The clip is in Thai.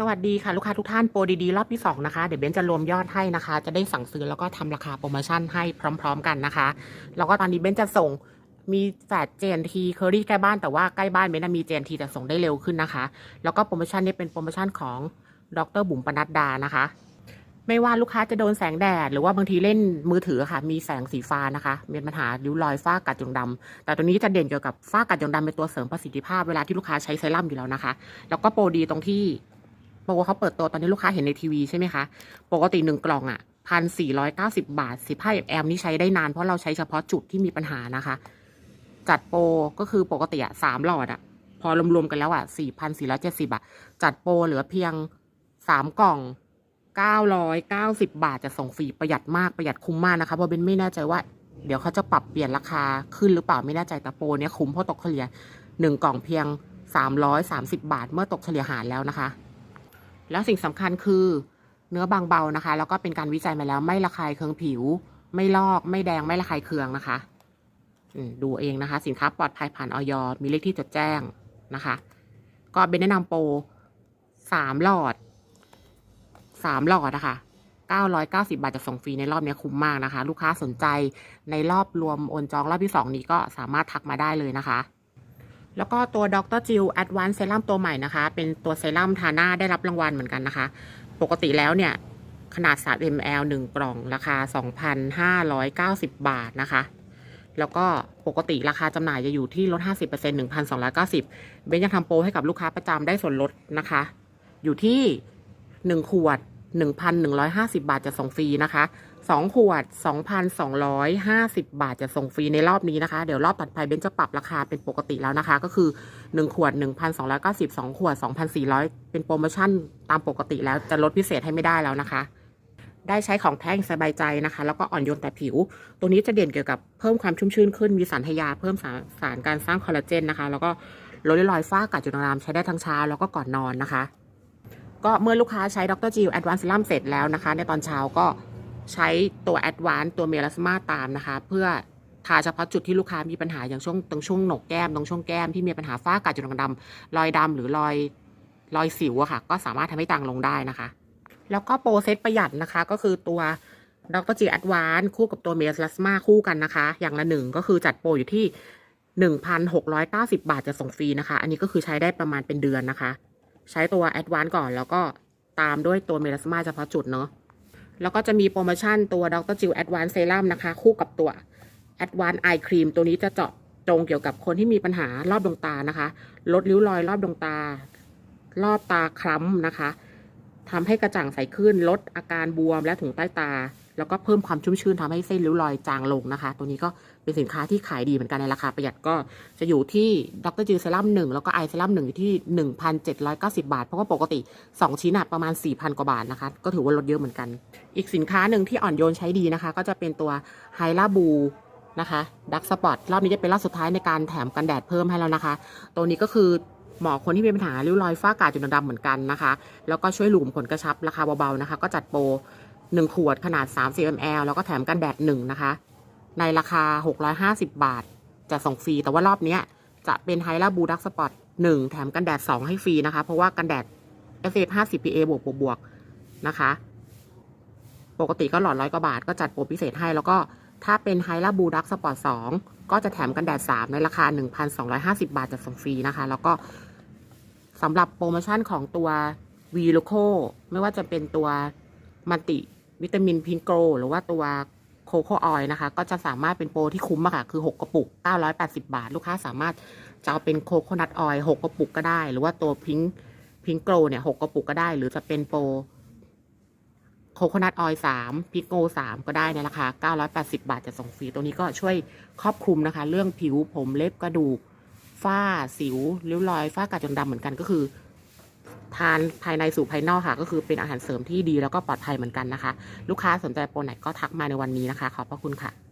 สวัสดีค่ะ ลูกค้าทุกท่านโปรดีๆ รอบที่สองนะคะ เดี๋ยวเบนจะรวมยอดให้นะคะ จะได้สั่งซื้อแล้วก็ทำราคาโปรโมชั่นให้พร้อม ๆ กันนะคะ แล้วก็ตอนนี้เบนจะส่งมีแฟดเจนทีเคอรี่ใกล้บ้านแต่ว่าใกล้บ้านเบนมีเจนทีแต่ส่งได้เร็วขึ้นนะคะ แล้วก็โปรโมชั่นนี้เป็นโปรโมชั่นของดรบุ๋มปนัดดานะคะ ไม่ว่าลูกค้าจะโดนแสงแดด หรือว่าบางทีเล่นมือถือค่ะ มีแสงสีฟ้านะคะมีปัญหาริ้วรอยฝ้ากัดจุดด่างดำแต่ตัวนี้จะเด่นเกี่ยวกับฝ้ากัดจุดด่างดำเป็นตัวเสริมประสิทธิภาพเวลาที่ลูกค้าใช้เซรั่มอยู่แล้วนะคะ แล้วก็โปรดีตรงที่ โปรเขาเปิดตัวตอนนี้ลูกค้าเห็นในทีวีใช่ไหมคะ ปกติหนึ่งกล่องอะพันสี่ร้อยเก้าสิบาทสิบห้าแอมนี่ใช้ได้นานเพราะเราใช้เฉพาะจุดที่มีปัญหานะคะ จัดโปรก็คือปกติอะสามหลอดอะพอรวมๆกันแล้วอะสี่พันสี่ร้อยเจ็ดสิบอะจัดโปรเหลือเพียงสามกล่องเก้าร้อยเก้าสิบาทจะส่งฟรีประหยัดมากประหยัดคุ้มมากนะคะเพราะเบนไม่แน่ใจว่า เดี๋ยวเขาจะปรับเปลี่ยนราคาขึ้นหรือเปล่าไม่แน่ใจแต่โปรเนี้ยคุ้มเพราะตกเฉลี่ยหนึ่งกล่องเพียงสามร้อยสามสิบาท เมื่อตกเฉลี่ยหารแล้วนะคะ แล้วสิ่งสำคัญคือเนื้อบางเบานะคะ แล้วก็เป็นการวิจัยมาแล้วไม่ระคายเคืองผิว ไม่ลอก ไม่แดงไม่ระคายเคืองนะคะดูเองนะคะ สินค้าปลอดภัยผ่านออยมีเลขที่จดแจ้งนะคะ ก็เป็นแนะนำโปรสามหลอดสามหลอดนะคะเก้าร้อยเก้าสิบาทจะส่งฟรีในรอบนี้คุ้มมากนะคะ ลูกค้าสนใจในรอบรวมโอนจองรอบที่สองนี้ก็สามารถทักมาได้เลยนะคะ แล้วก็ตัวดรจิลแอดวานซ์เซรั่มตัวใหม่นะคะ เป็นตัวเซรั่มทาหน้าได้รับรางวัลเหมือนกันนะคะ ปกติแล้วเนี่ย ขนาด 3 ml 1 กล่องราคา 2,590 บาทนะคะ แล้วก็ปกติราคาจำหน่ายจะอยู่ที่ลด 50% 1,290 เบนยังทำโปรให้กับลูกค้าประจำได้ส่วนลดนะคะ อยู่ที่ 1 ขวด 1,150 บาทจะส่งฟรีนะคะ 2ขวด2,250บาทจะส่งฟรีในรอบนี้นะคะ เดี๋ยวรอบตัดไปเบนจะปรับราคาเป็นปกติแล้วนะคะ ก็คือ1ขวด1,290 2ขวด2,400เป็นโปรโมชั่นตามปกติแล้วจะลดพิเศษให้ไม่ได้แล้วนะคะ ได้ใช้ของแท่งสบายใจนะคะ แล้วก็อ่อนโยนแต่ผิว ตัวนี้จะเด่นเกี่ยวกับเพิ่มความชุ่มชื้นขึ้นมีสารทยาเพิ่มสารสารการสร้างคอลลาเจนนะคะ แล้วก็ลดรอยฝ้ากัดจุดด่างดำใช้ได้ทั้งเช้าแล้วก็ก่อนนอนนะคะ ก็เมื่อลูกค้าใช้ดรจิลแอดวานซ์ลัมเสร็จแล้วนะคะ ในตอนเช้าก็ ใช้ตัวแอดวานตัวเมลาสมาตามนะคะ เพื่อทาเฉพาะจุดที่ลูกค้ามีปัญหาอย่างช่วงตรงช่วงหนกแก้มตรงช่วงแก้มที่มีปัญหาฝ้ากัดจุดด่างดำรอยดำหรือรอยรอยสิวอะค่ะ ก็สามารถทำให้จางลงได้นะคะ แล้วก็โปรเซตประหยัดนะคะ ก็คือตัวดรจิลแอดวานคู่กับตัวเมลาสมาคู่กันนะคะ อย่างละหนึ่งก็คือจัดโปรอยู่ที่1,690บาทจะส่งฟรีนะคะ อันนี้ก็คือใช้ได้ประมาณเป็นเดือนนะคะ ใช้ตัวแอดวานก่อนแล้วก็ตามด้วยตัวเมลาสมาเฉพาะจุดเนาะ แล้วก็จะมีโปรโมชั่นตัวดรจิวแอดวานเซรั่มนะคะ คู่กับตัวแอดวานไอครีมตัวนี้จะเจาะตรงเกี่ยวกับคนที่มีปัญหารอบดวงตานะคะ ลดริ้วรอยรอบดวงตา รอบตาคล้ำนะคะทำให้กระจ่างใสขึ้นลดอาการบวมและถุงใต้ตา แล้วก็เพิ่มความชุ่มชื่นทำให้เส้นริ้วรอยจางลงนะคะ ตัวนี้ก็เป็นสินค้าที่ขายดีเหมือนกันในราคาประหยัดก็จะอยู่ที่ดรจิลเซรั่มหนึ่งแล้วก็ไอเซรั่มหนึ่งอยู่ที่1,790บาท เพราะว่าปกติ2ชิ้นอะประมาณ4,000กว่าบาทนะคะ ก็ถือว่าลดเยอะเหมือนกัน อีกสินค้าหนึ่งที่อ่อนโยนใช้ดีนะคะ ก็จะเป็นตัวไฮลาบูนะคะดักสปอตรอบนี้จะเป็นรอบสุดท้ายในการแถมกันแดดเพิ่มให้แล้วนะคะ ตัวนี้ก็คือเหมาะคนที่มีปัญหาริ้วรอยฝ้ากาจุดด่างดำเหมือนกันนะคะ แล้วก็ช่วยหลุมขนกระชับราคาเบาๆนะคะ ก็จัดโปร 1 ขวดขนาด 30 ml แล้วก็แถมกันแดด1นะคะ ในราคา 650 บาท จะส่งฟรี แต่ว่ารอบนี้จะเป็นไฮลาบูดักสปอต1แถมกันแดด 2 ให้ฟรีนะคะ เพราะว่ากันแดด SF 50 PA บวกบวกบวกนะคะ ปกติก็หลอดร้อยกว่าบาท ก็จัดโปรพิเศษให้ แล้วก็ถ้าเป็นไฮลาบูดักสปอร์ต2ก็จะแถมกันแดด 3 ในราคา 1,250 บาทจะส่งฟรีนะคะ แล้วก็สำหรับโปรโมชั่นของตัว v l o c o ไม่ว่าจะเป็นตัวมัลติ วิตามินพิงโกรหรือว่าตัวโคโคออยนะคะ ก็จะสามารถเป็นโปรที่คุ้มอะค่ะ คือ 6 กระปุก 980 บาท ลูกค้าสามารถจะเอาเป็นโคโคนัทออย6กระปุกก็ได้ หรือว่าตัวพิงพิงโกรเนี่ย6กระปุกก็ได้ หรือจะเป็นโปรโคโคนัทออยสามพิงโกสามก็ได้ในราคา 980 บาทจะส่งฟรี ตัวนี้ก็ช่วยครอบคลุมนะคะ เรื่องผิวผมเล็บกระดูกฝ้าสิวริ้วรอยฝ้ากระจนดำเหมือนกันก็คือ ทานภายในสู่ภายนอกค่ะ ก็คือเป็นอาหารเสริมที่ดีแล้วก็ปลอดภัยเหมือนกันนะคะ ลูกค้าสนใจโปรไหนก็ทักมาในวันนี้นะคะ ขอบพระคุณค่ะ